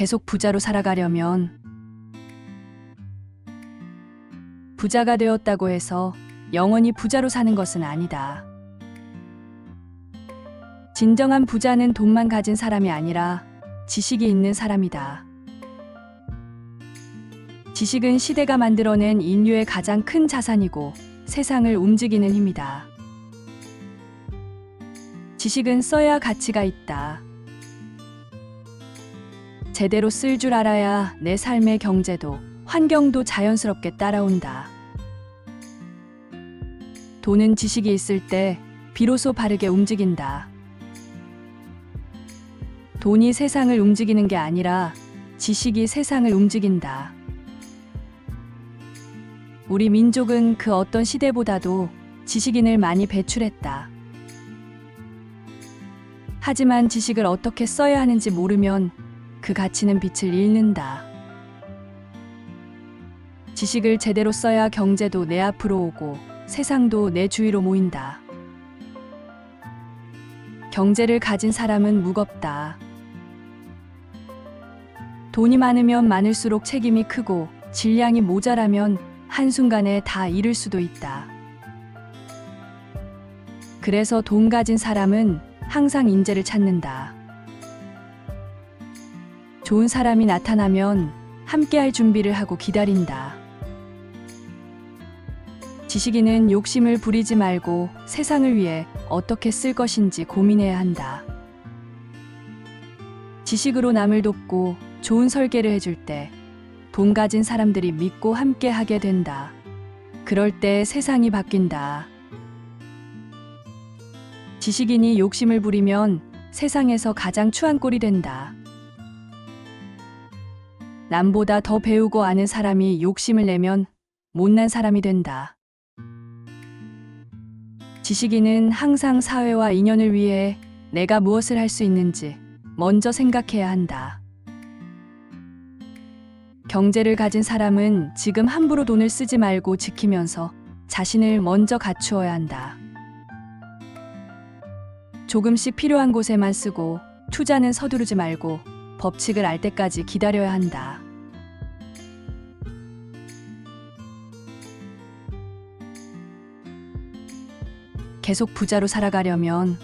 계속 부자로 살아가려면 부자가 되었다고 해서 영원히 부자로 사는 것은 아니다. 진정한 부자는 돈만 가진 사람이 아니라 지식이 있는 사람이다. 지식은 시대가 만들어낸 인류의 가장 큰 자산이고 세상을 움직이는 힘이다. 지식은 써야 가치가 있다. 제대로 쓸 줄 알아야 내 삶의 경제도 환경도 자연스럽게 따라온다. 돈은 지식이 있을 때 비로소 바르게 움직인다. 돈이 세상을 움직이는 게 아니라 지식이 세상을 움직인다. 우리 민족은 그 어떤 시대보다도 지식인을 많이 배출했다. 하지만 지식을 어떻게 써야 하는지 모르면 그 가치는 빛을 잃는다. 지식을 제대로 써야 경제도 내 앞으로 오고 세상도 내 주위로 모인다. 경제를 가진 사람은 무겁다. 돈이 많으면 많을수록 책임이 크고 질량이 모자라면 한순간에 다 잃을 수도 있다. 그래서 돈 가진 사람은 항상 인재를 찾는다. 좋은 사람이 나타나면 함께할 준비를 하고 기다린다. 지식인은 욕심을 부리지 말고 세상을 위해 어떻게 쓸 것인지 고민해야 한다. 지식으로 남을 돕고 좋은 설계를 해줄 때 돈 가진 사람들이 믿고 함께 하게 된다. 그럴 때 세상이 바뀐다. 지식인이 욕심을 부리면 세상에서 가장 추한 꼴이 된다. 남보다 더 배우고 아는 사람이 욕심을 내면 못난 사람이 된다. 지식인은 항상 사회와 인연을 위해 내가 무엇을 할 수 있는지 먼저 생각해야 한다. 경제를 가진 사람은 지금 함부로 돈을 쓰지 말고 지키면서 자신을 먼저 갖추어야 한다. 조금씩 필요한 곳에만 쓰고 투자는 서두르지 말고 법칙을 알 때까지 기다려야 한다. 계속 부자로 살아가려면